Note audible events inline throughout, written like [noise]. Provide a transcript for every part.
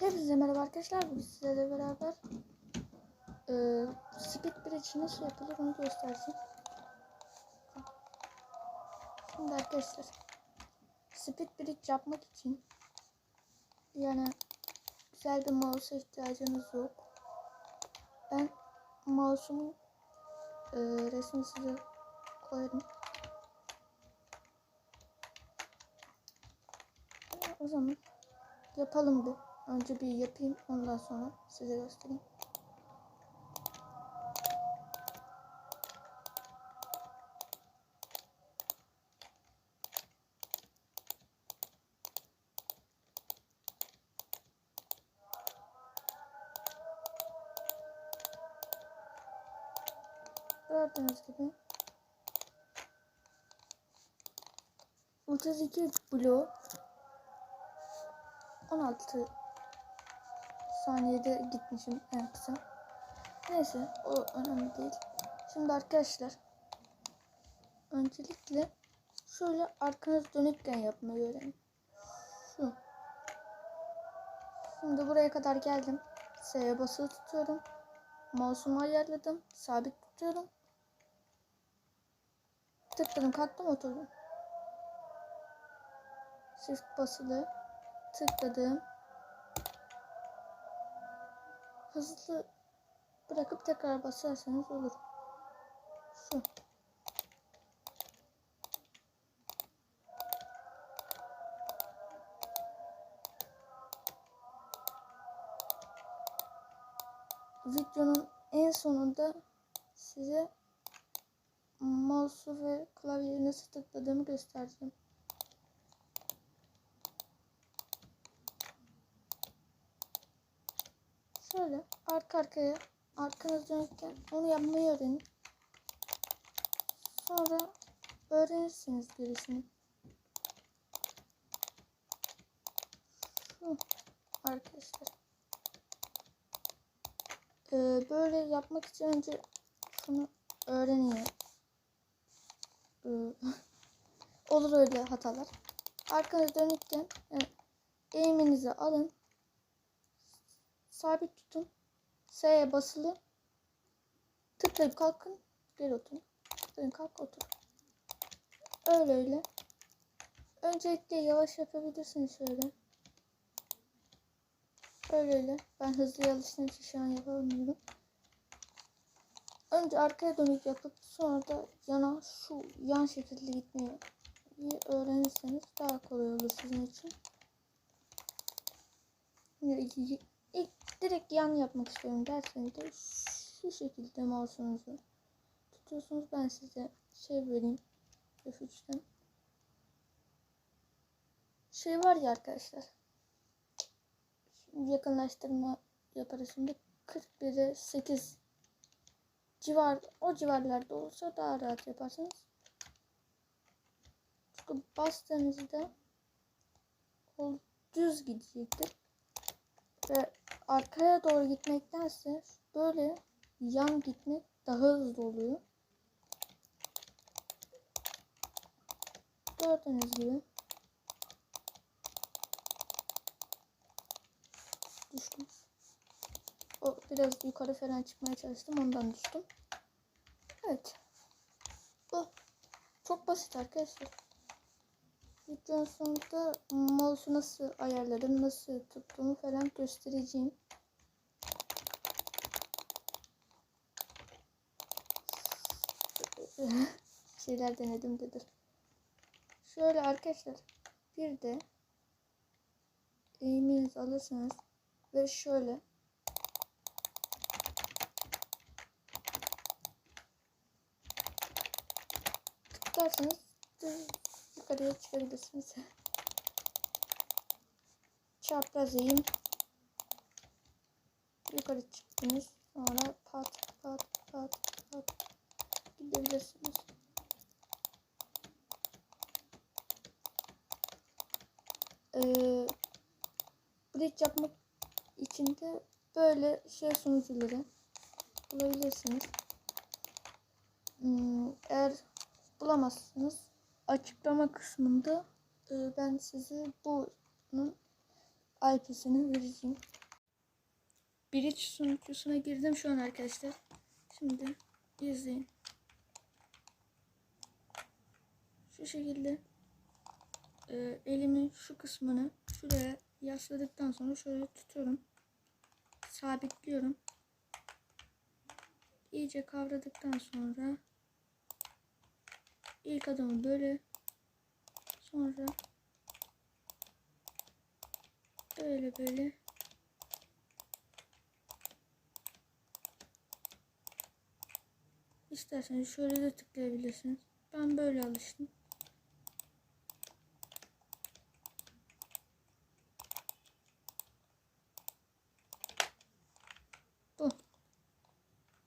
Hepinize merhaba arkadaşlar. Bugün sizlerle beraber e, Speed Bridge nasıl yapılır onu göstereceğim. Şimdi arkadaşlar Speed Bridge yapmak için yani güzel bir mouse'a ihtiyacınız yok. Ben mouse'umun e, resmini size koyarım. O zaman yapalım bir. Önce bir yapayım ondan sonra size göstereyim. Gördüğünüz gibi 32 blok 16 saniyede gitmişim en kısa. Neyse o önemli değil. Şimdi arkadaşlar öncelikle şöyle arkanız dönükken yapmayı öğrenin. Şu. Şimdi buraya kadar geldim. S'ye basılı tutuyorum. Mouse'umu ayarladım. Sabit tutuyorum. Tıkladım kalktım oturdum. Shift basılı tıkladım. Hızlı bırakıp tekrar basarsanız olur. Şu. Videonun en sonunda size mouse'u ve klavyeyi nasıl tıkladığımı göstereceğim. Şöyle arka arkaya arkanız dönükken onu yapmayı öğrenin. Sonra öğrenirsiniz gerisini. Arkadaşlar. Ee, böyle yapmak için önce şunu öğrenin. Ee, [laughs] olur öyle hatalar. Arkanız dönükken evet, eğiminizi alın sabit tutun. S'ye basılı. Tıklayıp kalkın. Geri oturun. Tıklayın kalk otur. Öyle öyle. Öncelikle yavaş yapabilirsiniz şöyle. Öyle öyle. Ben hızlı çalıştığım için şu an yapamıyorum. Önce arkaya dönük yapıp sonra da yana şu yan şekilde gitmeyi öğrenirseniz daha kolay olur sizin için. Direkt yan yapmak istiyorum derseniz de şu şekilde mouse'unuzu tutuyorsunuz. Ben size şey vereyim. F3'ten. Şey var ya arkadaşlar. Şimdi yakınlaştırma yaparız şimdi. 41'e 8 civar o civarlarda olursa daha rahat yaparsınız. Çünkü bastığınızda o düz gidecektir. Ve arkaya doğru gitmektense böyle yan gitmek daha hızlı oluyor. Gördüğünüz gibi düştüm. O biraz yukarı falan çıkmaya çalıştım ondan düştüm. Evet. Bu çok basit arkadaşlar. Videonun sonunda mouse'u nasıl ayarlarım, nasıl tuttuğumu falan göstereceğim. [laughs] şeyler denedim dedir. Şöyle arkadaşlar bir de eğiminizi alırsanız ve şöyle tıklarsanız yukarıya çıkabilirsiniz. Çapraz eğim yukarı çıktınız sonra pat pat pat pat gidebilirsiniz. Ee, bridge yapmak için de böyle şey sunucuları bulabilirsiniz. Hmm, eğer bulamazsınız açıklama kısmında e, ben size bunun IP'sini vereceğim. Bridge sunucusuna girdim şu an arkadaşlar. Şimdi izleyin. Şu şekilde e, elimin şu kısmını şuraya yasladıktan sonra şöyle tutuyorum. Sabitliyorum. İyice kavradıktan sonra ilk adımı böyle sonra böyle böyle İsterseniz şöyle de tıklayabilirsiniz. Ben böyle alıştım. Bu.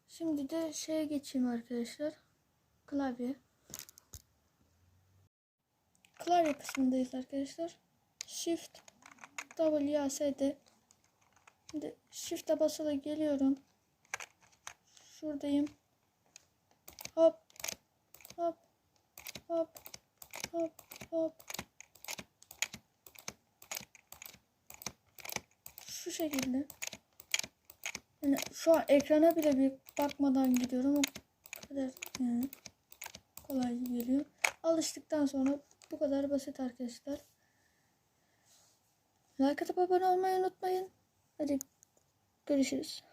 Şimdi de şeye geçeyim arkadaşlar. Klavye. Klavye kısmındayız arkadaşlar. Shift W A S D. Şimdi Shift'e basılı geliyorum. Şuradayım. Hop. Hop. Hop. Hop. Hop. Şu şekilde. Yani şu an ekrana bile bir bakmadan gidiyorum. O kadar yani kolay geliyor. Alıştıktan sonra bu kadar basit arkadaşlar. Like atıp abone olmayı unutmayın. Hadi görüşürüz.